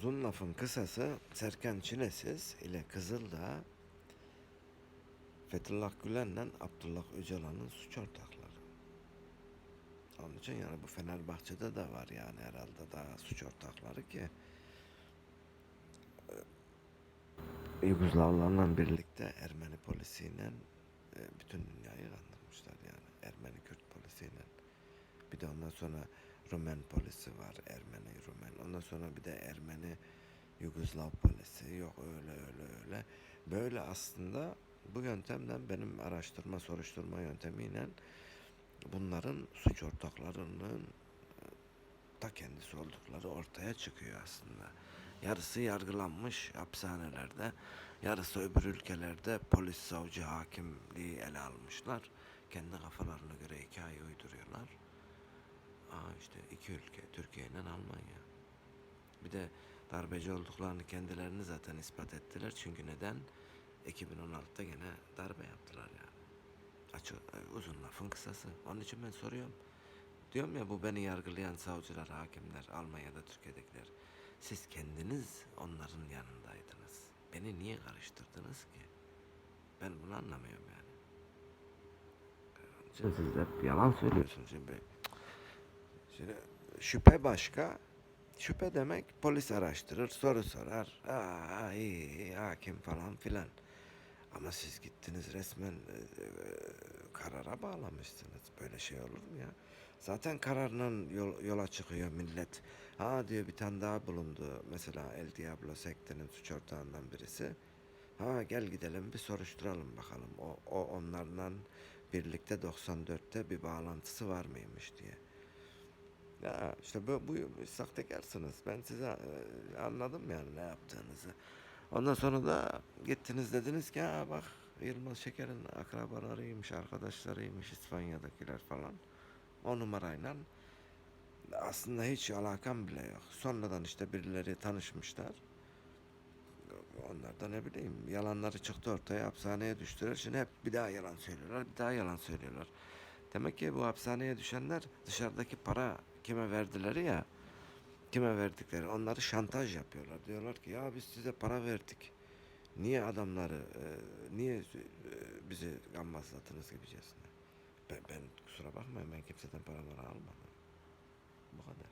Uzun lafın kısası Serkan Çilesiz ile Kızıldağ Fethullah Gülen'le Abdullah Öcalan'ın suç ortakları. Onun için yani bu Fenerbahçe'de de var yani herhalde daha suç ortakları ki e, Yugoslavlarla birlikte Ermeni polisiyle e, bütün dünyayı kandırmışlar yani Ermeni Kürt polisiyle. Bir de ondan sonra Rumen polisi var Ermeni Rumen. Ondan sonra bir de Ermeni Yugoslav polisi yok öyle öyle öyle. Böyle aslında bu yöntemden benim araştırma soruşturma yöntemiyle bunların suç ortaklarının e, ta kendisi oldukları ortaya çıkıyor aslında. Yarısı yargılanmış hapishanelerde, yarısı öbür ülkelerde polis, savcı, hakimliği ele almışlar. Kendi kafalarına göre hikaye uyduruyorlar. İşte iki ülke, Türkiye ile Almanya. Bir de darbeci olduklarını kendilerini zaten ispat ettiler. Çünkü neden? 2016'da gene darbe yaptılar yani. Açık, e, uzun lafın kısası. Onun için ben soruyorum. Diyorum ya bu beni yargılayan savcılar, hakimler, Almanya'da Türkiye'dekiler. Siz kendiniz onların yanındaydınız. Beni niye karıştırdınız ki? Ben bunu anlamıyorum yani. Siz hep yalan söylüyorsunuz şimdi. Şimdi şüphe başka. Şüphe demek polis araştırır, soru sorar. Aa iyi, iyi hakim falan filan. Ama siz gittiniz resmen e, e, karara bağlamışsınız. Böyle şey olur mu ya? Zaten kararla yol, yola çıkıyor millet. Ha diyor bir tane daha bulundu. Mesela El Diablo sektinin suç ortağından birisi. Ha gel gidelim bir soruşturalım bakalım. O, o onlarla birlikte 94'te bir bağlantısı var mıymış diye. Ya işte bu, bu sahtekarsınız. Ben size e, anladım yani ne yaptığınızı. Ondan sonra da gittiniz dediniz ki ha bak Yılmaz Şeker'in akrabalarıymış, arkadaşlarıymış İspanya'dakiler falan. O numarayla aslında hiç alakam bile yok. Sonradan işte birileri tanışmışlar. Onlar da ne bileyim yalanları çıktı ortaya hapishaneye düştüler. Şimdi hep bir daha yalan söylüyorlar, bir daha yalan söylüyorlar. Demek ki bu hapishaneye düşenler dışarıdaki para kime verdileri ya kime verdikleri onları şantaj yapıyorlar. Diyorlar ki ya biz size para verdik. Niye adamları e, niye e, bizi gammazladınız gibicesine. Ben, ben kusura bakmayın ben kimseden para almadım. Bu kadar.